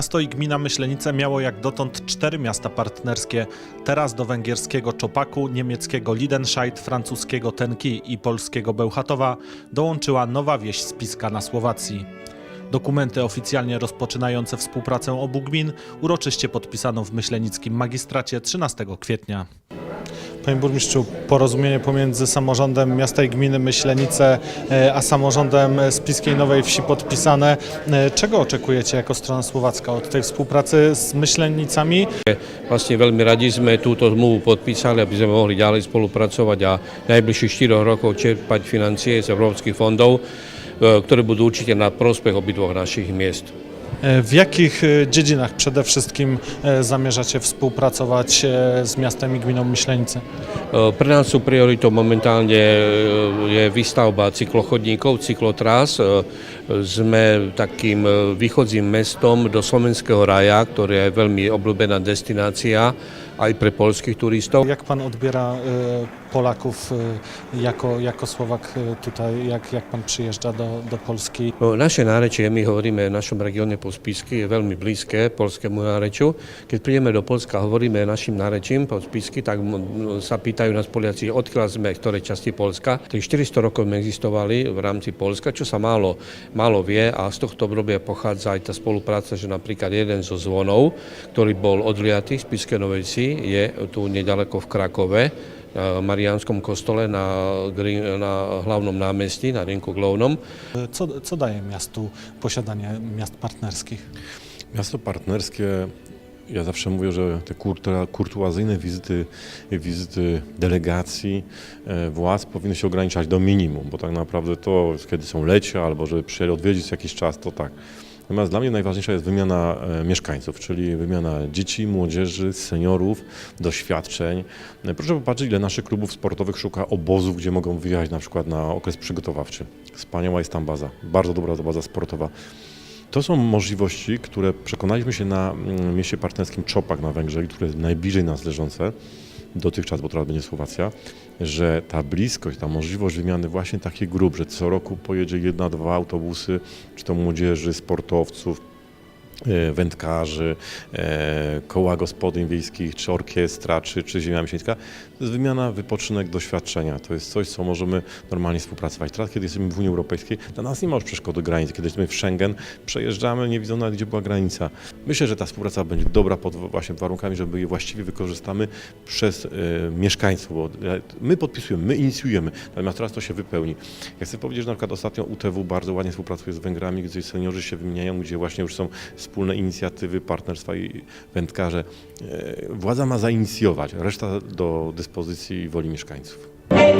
Miasto i gmina Myślenice miało jak dotąd cztery miasta partnerskie. Teraz do węgierskiego Czopaku, niemieckiego Lidenscheid, francuskiego Tenki i polskiego Bełchatowa dołączyła nowa wieś Spiska na Słowacji. Dokumenty oficjalnie rozpoczynające współpracę obu gmin uroczyście podpisano w myślenickim magistracie 13 kwietnia. Panie burmistrzu, porozumienie pomiędzy samorządem miasta i gminy Myślenice e, a samorządem Spiskiej Nowej Wsi podpisane. E, Czego oczekujecie jako strona słowacka od tej współpracy z Myślenicami? Vlastne veľmi radi sme túto zmluvu podpísali, aby sme mohli ďalej spolupracovať a najbližších 4 rokov čerpať financie z európskych fondov, e, ktoré budú určite na prospech obidvoch našich miest. E, W jakich e, dziedzinach przede wszystkim e, zamierzacie współpracować z miastem i gminą Myślenice? E, Pre nás sú prioritou momentálne e, je výstavba cyklochodníkov, cyklotrás. E, Sme takým východzím mestom do Slovenského raja, ktoré je veľmi obľúbená destinácia aj pre polských turistov. Jak pan odbiera Polaków e, jako, jako Słowak tutaj, jak, jak pan przyjeżdża do, do Polski? Naše nárečie, my hovoríme v našom regióne po spisky, je veľmi blízke polskému nárečiu. Keď prídeme do Polska a hovoríme našim nárečím po spisky, tak sa pýtajú nás Poliaci, odkiaľ sme, z ktorej časti Polska. Tých 400 rokov sme existovali v rámci Polska, čo sa málo, málo vie a z tohto obdobia pochádza aj tá spolupráca, že napríklad jeden zo zvonov, ktorý bol odliatý z Spiske Novej Vsi, je tu nedaleko v Krakove, Mariánskom kostole na, na hlavnom námestí, na rynku Glovnom. E, Co, co daje miastu posiadanie miast partnerskich? Miasto partnerskie, ja zawsze mówię, że te kurtua- kurtuazyjne wizyty, wizyty delegacji e, władz powinny się ograniczać do minimum, bo tak naprawdę to, kiedy są lecia albo żeby przyjęli odwiedzić jakiś czas, to tak. Natomiast dla mnie najważniejsza jest wymiana e, mieszkańców, czyli wymiana dzieci, młodzieży, seniorów, doświadczeń. E, Proszę popatrzeć, ile naszych klubów sportowych szuka obozów, gdzie mogą wyjechać na przykład na okres przygotowawczy. Wspaniała jest tam baza, bardzo dobra baza sportowa. To są możliwości, które przekonaliśmy się na mm, mieście partnerskim Czopak na Węgrzech, które jest najbliżej nas leżące. Dotychczas, bo teraz będzie Słowacja, że ta bliskość, ta możliwość wymiany właśnie takich grup, że co roku pojedzie jedna, dwa autobusy, czy to młodzieży, sportowców, wędkarzy, e, koła gospodyń wiejskich, czy orkiestra, czy, czy ziemia miesięcka. To jest wymiana, wypoczynek, doświadczenia. To jest coś, co możemy normalnie współpracować. Teraz, kiedy jesteśmy w Unii Europejskiej, dla nas nie ma już przeszkody granic. Kiedy jesteśmy w Schengen, przejeżdżamy, nie widzą nawet, gdzie była granica. Myślę, że ta współpraca będzie dobra pod właśnie warunkami, żeby je właściwie wykorzystamy przez e, mieszkańców, bo e, my podpisujemy, my inicjujemy, natomiast teraz to się wypełni. Ja chcę powiedzieć, że na przykład ostatnio UTW bardzo ładnie współpracuje z Węgrami, gdzie seniorzy się wymieniają, gdzie właśnie już są wspólne inicjatywy, partnerstwa i wędkarze. E, Władza ma zainicjować, reszta do dyspozycji woli mieszkańców. Hej,